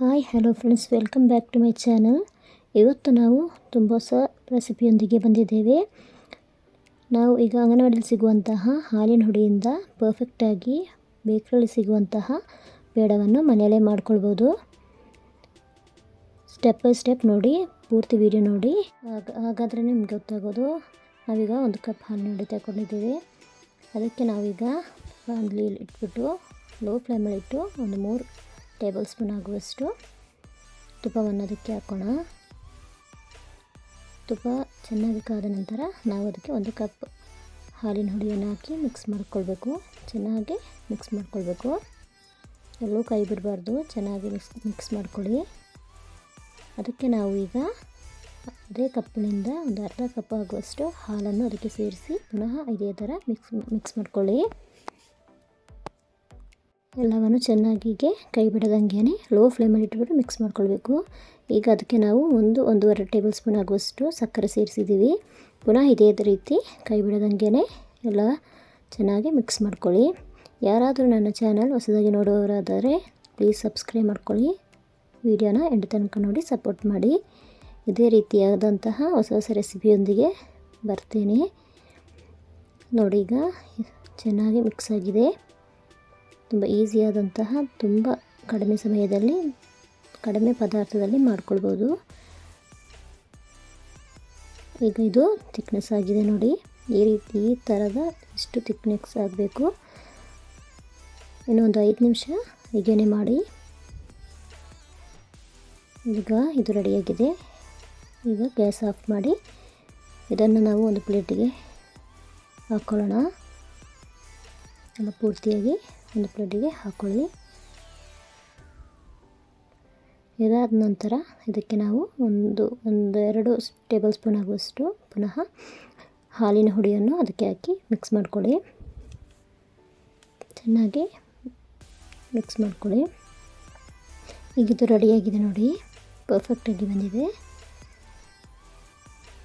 Hi hello friends welcome back to my channel ಇವತ್ತು ನಾವು ತುಂಬ ಹೊಸ ರೆಸಿಪಿಯೊಂದಿಗೆ ಬಂದಿದ್ದೇವೆ. ನಾವು ಈಗ ಅಂಗನವಾಡಿಯಲ್ಲಿ ಸಿಗುವಂತಹ ಹಾಲಿನ ಹುಡಿಯಿಂದ ಪರ್ಫೆಕ್ಟಾಗಿ ಬೇಕ್ರಲ್ಲಿ ಸಿಗುವಂತಹ ಬೇಡವನ್ನು ಮನೆಯಲ್ಲೇ ಮಾಡ್ಕೊಳ್ಬೋದು. ಸ್ಟೆಪ್ ಬೈ ಸ್ಟೆಪ್ ನೋಡಿ, ಪೂರ್ತಿ ವಿಡಿಯೋ ನೋಡಿ. ಹಾಗಾದರೆ ಹಾಗಾದ್ರೆ ನಿಮ್ಗೆ ಗೊತ್ತಾಗೋದು, ನಾವೀಗ ಒಂದು ಕಪ್ ಹಾಲಿನ ಹುಡಿ ತಗೊಂಡಿದ್ದೀವಿ. ಅದಕ್ಕೆ ನಾವೀಗ ಬಾಣಲಿ ಇಟ್ಬಿಟ್ಟು ಲೋ ಫ್ಲೇಮಲ್ಲಿಟ್ಟು ಒಂದು ಮೂರು ಟೇಬಲ್ ಸ್ಪೂನ್ ಆಗುವಷ್ಟು ತುಪ್ಪವನ್ನು ಅದಕ್ಕೆ ಹಾಕೋಣ. ತುಪ್ಪ ಚೆನ್ನಾಗಿ ಕಾದ ನಂತರ ನಾವು ಅದಕ್ಕೆ ಒಂದು ಕಪ್ ಹಾಲಿನ ಹುಡಿಯನ್ನು ಹಾಕಿ ಮಿಕ್ಸ್ ಮಾಡ್ಕೊಳ್ಬೇಕು. ಚೆನ್ನಾಗಿ ಮಿಕ್ಸ್ ಮಾಡ್ಕೊಳ್ಬೇಕು. ಎಲ್ಲೂ ಕೈ ಬಿಡಬಾರ್ದು. ಚೆನ್ನಾಗಿ ಮಿಕ್ಸ್ ಮಿಕ್ಸ್ ಮಾಡ್ಕೊಳ್ಳಿ. ಅದಕ್ಕೆ ನಾವು ಈಗ ಅದೇ ಕಪ್ಪಿನಿಂದ ಒಂದು ಅರ್ಧ ಕಪ್ ಆಗುವಷ್ಟು ಹಾಲನ್ನು ಅದಕ್ಕೆ ಸೇರಿಸಿ ಪುನಃ ಇದೇ ಥರ ಮಿಕ್ಸ್ ಮಿಕ್ಸ್ ಮಾಡ್ಕೊಳ್ಳಿ. ಎಲ್ಲವನ್ನು ಚೆನ್ನಾಗಿಗೆ ಕೈ ಬಿಡದಂಗೆ ಲೋ ಫ್ಲೇಮಲ್ಲಿ ಇಟ್ಬಿಟ್ಟು ಮಿಕ್ಸ್ ಮಾಡ್ಕೊಳ್ಬೇಕು. ಈಗ ಅದಕ್ಕೆ ನಾವು ಒಂದು ಒಂದೂವರೆ ಟೇಬಲ್ ಸ್ಪೂನ್ ಆಗುವಷ್ಟು ಸಕ್ಕರೆ ಸೇರಿಸಿದ್ದೀವಿ. ಪುನಃ ಇದೇ ರೀತಿ ಕೈ ಬಿಡದಂಗೆ ಎಲ್ಲ ಚೆನ್ನಾಗಿ ಮಿಕ್ಸ್ ಮಾಡ್ಕೊಳ್ಳಿ. ಯಾರಾದರೂ ನನ್ನ ಚಾನಲ್ ಹೊಸದಾಗಿ ನೋಡುವವರಾದರೆ ಪ್ಲೀಸ್ ಸಬ್ಸ್ಕ್ರೈಬ್ ಮಾಡ್ಕೊಳ್ಳಿ. ವಿಡಿಯೋನ ಎಂಟು ತನಕ ನೋಡಿ ಸಪೋರ್ಟ್ ಮಾಡಿ. ಇದೇ ರೀತಿಯಾದಂತಹ ಹೊಸ ಹೊಸ ರೆಸಿಪಿಯೊಂದಿಗೆ ಬರ್ತೀನಿ. ನೋಡಿ ಈಗ ಚೆನ್ನಾಗಿ ಮಿಕ್ಸ್ ಆಗಿದೆ. ತುಂಬ ಈಸಿಯಾದಂತಹ, ತುಂಬ ಕಡಿಮೆ ಸಮಯದಲ್ಲಿ, ಕಡಿಮೆ ಪದಾರ್ಥದಲ್ಲಿ ಮಾಡ್ಕೊಳ್ಬೋದು. ಈಗ ಇದು ತಿಕ್ನೆಸ್ ಆಗಿದೆ ನೋಡಿ. ಈ ರೀತಿ, ಈ ಥರದ ಇಷ್ಟು ತಿಕ್ನೆಸ್ ಆಗಬೇಕು. ಇನ್ನೊಂದು ಐದು ನಿಮಿಷ ಹೀಗೇನೆ ಮಾಡಿ. ಈಗ ಇದು ರೆಡಿಯಾಗಿದೆ. ಈಗ ಗ್ಯಾಸ್ ಆಫ್ ಮಾಡಿ. ಇದನ್ನು ನಾವು ಒಂದು ಪ್ಲೇಟಿಗೆ ಹಾಕ್ಕೊಳ್ಳೋಣ ಎಲ್ಲ ಪೂರ್ತಿಯಾಗಿ. ಒಂದು ಪ್ಲೇಟಿಗೆ ಹಾಕ್ಕೊಳ್ಳಿ ಇದಾದ ನಂತರ ಇದಕ್ಕೆ ನಾವು ಒಂದು ಒಂದು ಎರಡು ಟೇಬಲ್ ಸ್ಪೂನ್ ಆಗುವಷ್ಟು ಪುನಃ ಹಾಲಿನ ಹುಡಿಯನ್ನು ಅದಕ್ಕೆ ಹಾಕಿ ಮಿಕ್ಸ್ ಮಾಡಿಕೊಳ್ಳಿ. ಚೆನ್ನಾಗಿ ಮಿಕ್ಸ್ ಮಾಡಿಕೊಳ್ಳಿ. ಈಗಿದು ರೆಡಿಯಾಗಿದೆ ನೋಡಿ ಪರ್ಫೆಕ್ಟಾಗಿ ಬಂದಿದೆ.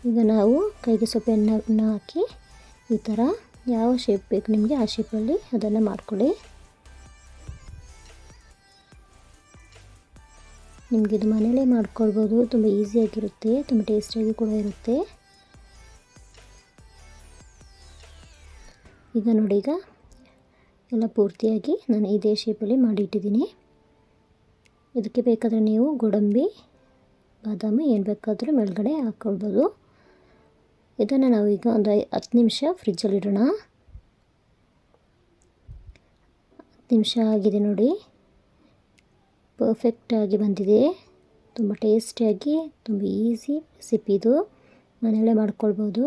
ಈಗ ನಾವು ಕೈಗೆ ಸ್ವಲ್ಪ ಹಾಕಿ ಈ ಥರ ಯಾವ ಶೇಪ್ ಬೇಕು, ನಿಮಗೆ ಆ ಶೇಪಲ್ಲಿ ಅದನ್ನು ಮಾಡ್ಕೊಳ್ಳಿ. ನಿಮಗೆ ಇದು ಮನೆಯಲ್ಲೇ ಮಾಡ್ಕೊಳ್ಬೋದು. ತುಂಬ ಈಸಿಯಾಗಿರುತ್ತೆ ತುಂಬ ಟೇಸ್ಟಿಯಾಗಿ ಕೂಡ ಇರುತ್ತೆ. ಈಗ ನೋಡಿ ಈಗ ಎಲ್ಲ ಪೂರ್ತಿಯಾಗಿ ನಾನು ಇದೇ ಶೇಪಲ್ಲಿ ಮಾಡಿಟ್ಟಿದ್ದೀನಿ. ಇದಕ್ಕೆ ಬೇಕಾದರೆ ನೀವು ಗೋಡಂಬಿ, ಬಾದಾಮಿ, ಏನು ಬೇಕಾದರೂ ಮೇಲ್ಗಡೆ ಹಾಕ್ಕೊಳ್ಬೋದು ಇದನ್ನು ನಾವು ಈಗ ಒಂದು ಹತ್ತು ನಿಮಿಷ ಫ್ರಿಜ್ಜಲ್ಲಿಡೋಣ ಹತ್ತು ನಿಮಿಷ ಆಗಿದೆ ನೋಡಿ. ಪರ್ಫೆಕ್ಟಾಗಿ ಬಂದಿದೆ. ತುಂಬ ಟೇಸ್ಟಿಯಾಗಿ ತುಂಬ ಈಸಿ ರೆಸಿಪಿ ಇದು. ಮನೆಯಲ್ಲೇ ಮಾಡ್ಕೊಳ್ಬೋದು.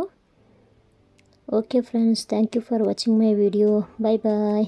Okay friends thank you for watching my video bye bye